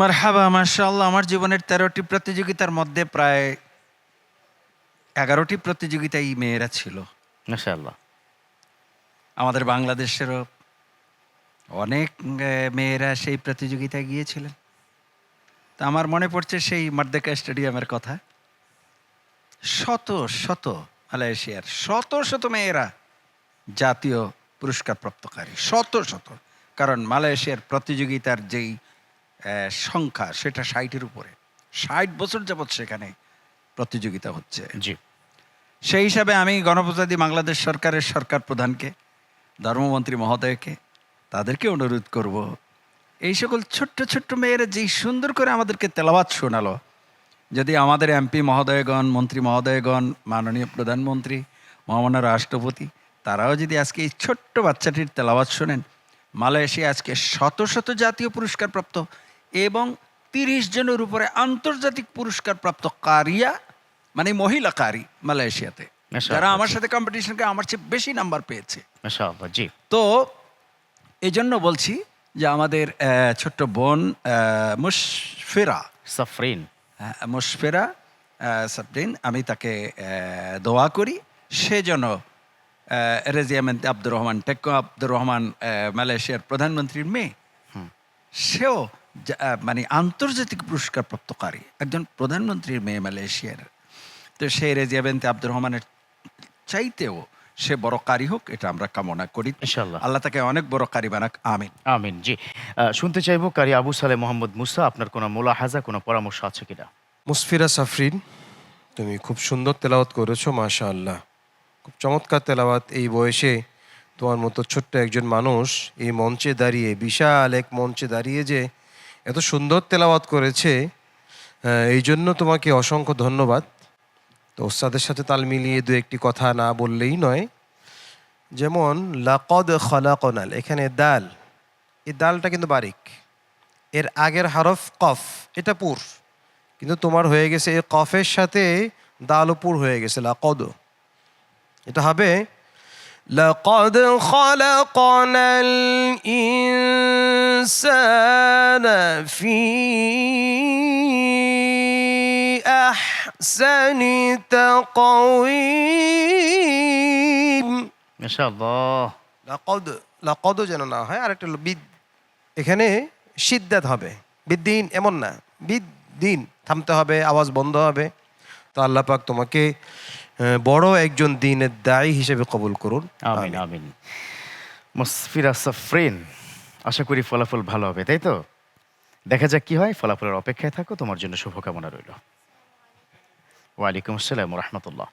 মারহাবা মাশাআল্লাহ আমার জীবনের তেরোটি প্রতিযোগিতার মধ্যে প্রায় এগারোটি প্রতিযোগিতায় মেয়েরা ছিল। মাশাআল্লাহ। আমাদের বাংলাদেশেরও অনেক মেয়েরা সেই প্রতিযোগিতায় গিয়েছিলেন। তা আমার মনে পড়ছে সেই মার্দেকা স্টেডিয়ামের কথা। শত শত মালয়েশিয়ার শত শত মেয়েরা জাতীয় পুরস্কার প্রাপ্তকারী শত শত। কারণ মালয়েশিয়ার প্রতিযোগিতার যেই সংখ্যা সেটা ষাটের উপরে। ষাট বছর যাবৎ সেখানে প্রতিযোগিতা হচ্ছে। জি। সেই হিসাবে আমি গণপ্রজাতি বাংলাদেশ সরকারের সরকার প্রধানকে ধর্মমন্ত্রী মহোদয়কে তাদেরকে অনুরোধ করব এই সকল ছোট্ট ছোট্ট মেয়েরা যেই সুন্দর করে আমাদেরকে তেলাওয়াত শোনালো যদি আমাদের এমপি মহোদয়গণ মন্ত্রী মহোদয়গণ মাননীয় প্রধানমন্ত্রী মহামান্য রাষ্ট্রপতি তারাও যদি আজকে এই ছোট্ট বাচ্চাটির তেলাওয়াত শোনেন মালয়েশিয়া আজকে শত শত জাতীয় পুরস্কার প্রাপ্ত এবং তিরিশ জনের উপরে আন্তর্জাতিক পুরস্কার প্রাপ্ত কারিয়া মানে মহিলা কারি মালয়েশিয়াতে। যারা আমার সাথে কম্পিটিশনকে আমার চেয়ে বেশি নাম্বার পেয়েছে। তো এই জন্য বলছি যে আমাদের ছোট্ট বোন মুশফিরা। সাফরিন। হ্যাঁ, মুশফিরা আহ, আমি তাকে দোয়া করি। সে যেন রেজিয়ামেন্ট আব্দুর রহমান টেক্কো আব্দুর রহমান মালয়েশিয়ার প্রধানমন্ত্রীর মেয়ে। সেও মানে আন্তর্জাতিক পুরস্কার প্রাপ্তকারী একজন প্রধানমন্ত্রীর মেয়ে মালয়েশিয়ার। তো সেই রেজিয়াবেন্তে আব্দুর রহমানের চাইতেও সে বড় কারি হোক এটা আমরা কামনা করি। ইনশাআল্লাহ। আল্লাহ তাকে অনেক বড় কারি বানাক। আমিন। আমিন জি। শুনতে চাইব কারি আবু সালে মোহাম্মদ মুসা আপনার কোনো মোলা মোলাহাজা কোনো পরামর্শ আছে কিনা? মুসফিরা সাফরিন তুমি খুব সুন্দর তেলাওয়াত করেছ মাশা আল্লাহ খুব চমৎকার তেলাওয়াত। এই বয়সে তোমার মতো ছোট্ট একজন মানুষ এই মঞ্চে দাঁড়িয়ে বিশাল এক মঞ্চে দাঁড়িয়ে যে এত সুন্দর তেলাওয়াত করেছে এই জন্য তোমাকে অসংখ্য ধন্যবাদ। তো ওস্তাদের সাথে তাল মিলিয়ে দু একটি কথা না বললেই নয়। যেমন, লাকদ খলাকনাল এখানে দাল। এই দালটা কিন্তু বারিক। এর আগের হরফ কফ, এটা পুর। কিন্তু তোমার হয়ে গেছে এই কফের সাথে দালও পুর হয়ে গেছে, লাকদ। এটা হবে لقد خلقنا الإنسان في أحسن تقويم মাশাআল্লাহ লাকদ লাকদও যেন না হয় আরেকটা হলো বিদ এখানে সিদ্ধাত হবে বিদ্দিন এমন না বিদ্দিন থামতে হবে আওয়াজ বন্ধ হবে তো আল্লাহ পাক তোমাকে আহ, বড় একজন দিনের দায়ী হিসেবে কবুল করুন। আমিন আমিন। মুসফিরা সাফরিন আশা করি ফলাফল ভালো হবে তাই তো? দেখা যাক কি হয় ফলাফলের অপেক্ষায় থাকো তোমার জন্য শুভকামনা রইল। ওয়ালাইকুম আসসালাম রহমতুল্লাহ।